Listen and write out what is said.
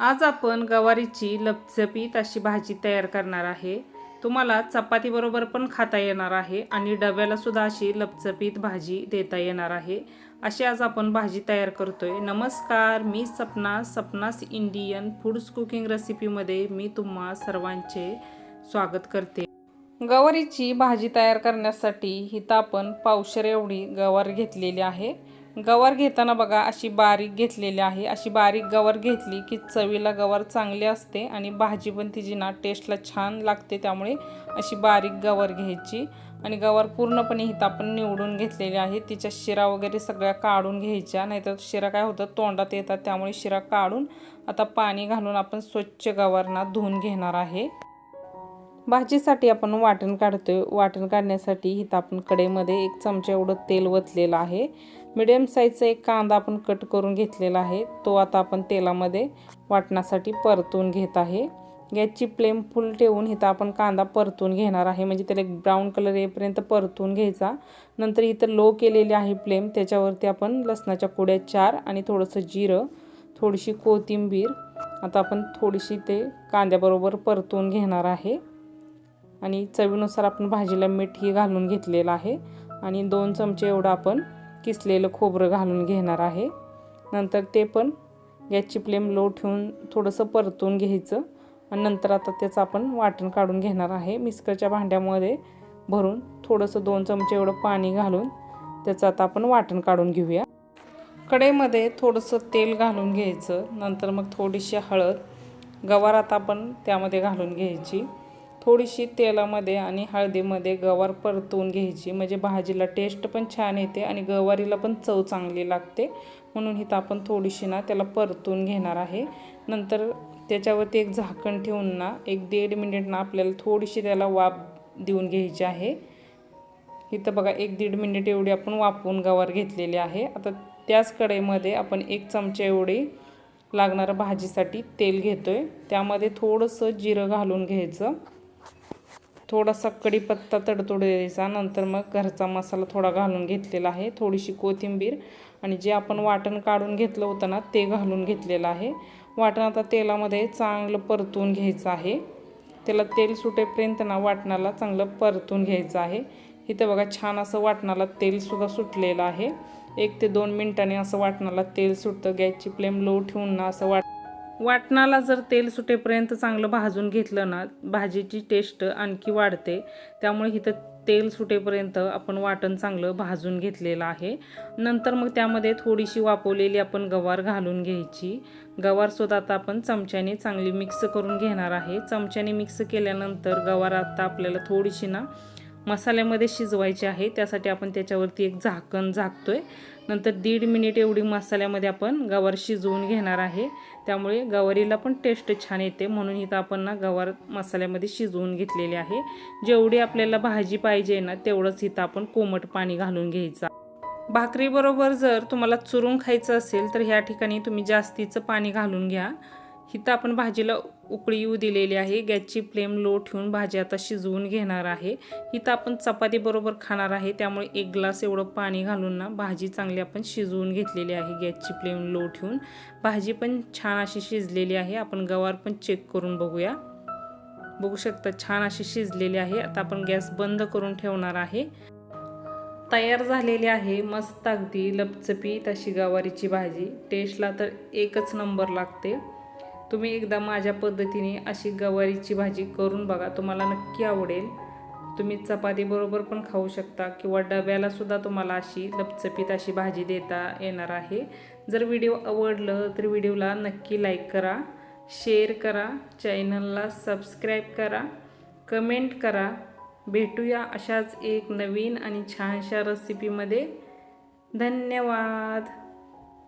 आज आपण गवारीची लपचपीत अशी भाजी तयार करणार आहे. तुम्हाला चपातीबरोबर पण खाता येणार आहे आणि डब्याला सुद्धा अशी लपचपीत भाजी देता येणार आहे. अशी आज आपण भाजी तयार करतोय. नमस्कार मी Sapna Sapna's Indian foods cooking रेसिपीमध्ये मी तुम्हा सर्वांचे स्वागत करते. गवारीची भाजी तयार करण्यासाठी हिथं आपण पावशर एवढी गवार घेतलेली आहे. गवार घेताना बघा अशी बारीक घेतलेली आहे. अशी बारीक गवार घेतली की चवीला गवार चांगली असते आणि भाजी पण तिची ना टेस्टला छान लागते त्यामुळे अशी बारीक गवार घ्यायची. आणि गवार पूर्णपणे हिथं आपण निवडून घेतलेली आहे. तिच्या शिरा वगैरे सगळ्या काढून घ्यायच्या नाहीतर शिरा काय होतं तोंडात येतात त्यामुळे शिरा काढून आता पाणी घालून आपण स्वच्छ गवारना धुवून घेणार आहे. भाजीसाठी आपण वाटण काढतोय. वाटण काढण्यासाठी हिथं आपण कडेमध्ये एक चमचा एवढं तेल वतलेलं आहे. मिडियम साईजचा एक कांदा आपण कट करून घेतलेला आहे. तो आता आपण तेलामध्ये वाटण्यासाठी परतून घेत आहे. गॅसची फ्लेम फुल ठेवून इथं आपण कांदा परतून घेणार आहे. म्हणजे त्याला एक ब्राऊन कलर येईपर्यंत परतून घ्यायचा. नंतर इथं लो केलेली आहे फ्लेम. त्याच्यावरती आपण लसणाच्या कुड्या चार आणि थोडंसं जिरं थोडीशी कोथिंबीर आता आपण थोडीशी ते कांद्याबरोबर परतून घेणार आहे. आणि चवीनुसार आपण भाजीला मीठही घालून घेतलेलं आहे. आणि दोन चमचे एवढं आपण किसलेलं खोबरं घालून घेणार आहे. नंतर ते पण गॅसची फ्लेम लो ठेवून थोडंसं परतून घ्यायचं. आणि नंतर आता त्याचं आपण वाटण काढून घेणार आहे. मिक्सरच्या भांड्यामध्ये भरून थोडंसं दोन चमचे एवढं पाणी घालून त्याचं आता आपण वाटण काढून घेऊया. कढईमध्ये थोडंसं तेल घालून घ्यायचं. नंतर मग थोडीशी हळद गवार आता आपण त्यामध्ये घालून घ्यायची. थोडीशी तेलामध्ये आणि हळदीमध्ये गवार परतवून घ्यायची. म्हणजे भाजीला टेस्ट पण छान येते आणि गवारीला पण चव चांगली लागते. म्हणून इथं आपण थोडीशी ना त्याला परतून घेणार आहे. नंतर त्याच्यावरती एक झाकण ठेवून ना एक दीड मिनिट ना आपल्याला थोडीशी त्याला वाफ देऊन घ्यायची आहे. इथं बघा एक दीड मिनिट एवढी आपण वापरून गवार घेतलेली आहे. आता त्याच कढईमध्ये आपण एक चमचा एवढी लागणारं भाजीसाठी तेल घेतो आहे त्यामध्ये थोडंसं जिरं घालून घ्यायचं. थोडासा कढीपत्ता तडतोड द्यायचा. नंतर मग घरचा मसाला थोडा घालून घेतलेला आहे. थोडीशी कोथिंबीर आणि जे आपण वाटण काढून घेतलं होतं ना ते घालून घेतलेलं आहे. वाटण आता तेलामध्ये चांगलं परतून घ्यायचं आहे. त्याला तेल सुटेपर्यंत ना वाटणाला चांगलं परतून घ्यायचं आहे. इथं बघा छान असं वाटणाला तेलसुद्धा सुटलेलं आहे. एक ते दोन मिनटाने असं वाटणाला तेल सुटतं. गॅसची फ्लेम लो ठेवून ना असं वाट वाटणाला जर तेल सुटेपर्यंत चांगलं भाजून घेतलं ना भाजीची टेस्ट आणखी वाढते. त्यामुळे इथं तेल सुटेपर्यंत आपण वाटण चांगलं भाजून घेतलेलं आहे. नंतर मग त्यामध्ये थोडीशी वापवलेली आपण गवार घालून घ्यायची. गवारसुद्धा आता आपण चमच्याने चांगली मिक्स करून घेणार आहे. चमच्याने मिक्स केल्यानंतर गवार आता आपल्याला थोडीशी ना मसाल्यामध्ये शिजवायचे आहे त्यासाठी आपण त्याच्यावरती एक झाकण झाकतोय. नंतर दीड मिनिट एवढी मसाल्यामध्ये आपण गवार शिजवून घेणार आहे. त्यामुळे गवारीला पण टेस्ट छान येते. म्हणून इथं आपण ना गवार मसाल्यामध्ये शिजवून घेतलेली आहे. जेवढी आपल्याला भाजी पाहिजे ना तेवढंच इथं आपण कोमट पाणी घालून घ्यायचं. भाकरीबरोबर जर तुम्हाला चुरून खायचं असेल तर ह्या ठिकाणी तुम्ही जास्तीचं पाणी घालून घ्या. इथं आपण भाजीला उकळी येऊ दिलेली आहे. गॅसची फ्लेम लो ठेवून भाजी आता शिजवून घेणार आहे. इथं आपण चपातीबरोबर खाणार आहे. त्यामुळे एक ग्लास एवढं पाणी घालून ना भाजी चांगली आपण शिजवून घेतलेली आहे. गॅसची फ्लेम लो ठेवून भाजी पण छान अशी शिजलेली आहे. आपण गवार पण चेक करून बघूया. बघू शकता छान अशी शिजलेली आहे. आता आपण गॅस बंद करून ठेवणार आहे. तयार झालेली आहे. मस्त अगदी लपचपीत अशी गवारीची भाजी. टेस्टला तर एकच नंबर लागते. तुम्ही एकदा माझ्या पद्धतीने अशी गवारीची भाजी करून बघा तुम्हाला नक्की आवडेल. तुम्ही चपातीबरोबर पण खाऊ शकता किंवा डब्याला सुद्धा तुम्हाला अशी लपचपीत अशी भाजी देता येणार आहे. जर व्हिडिओ आवडलं तर व्हिडिओला नक्की लाईक करा शेअर करा चॅनलला सबस्क्राईब करा कमेंट करा. भेटूया अशाच एक नवीन आणि छानशा रेसिपीमध्ये धन्यवाद!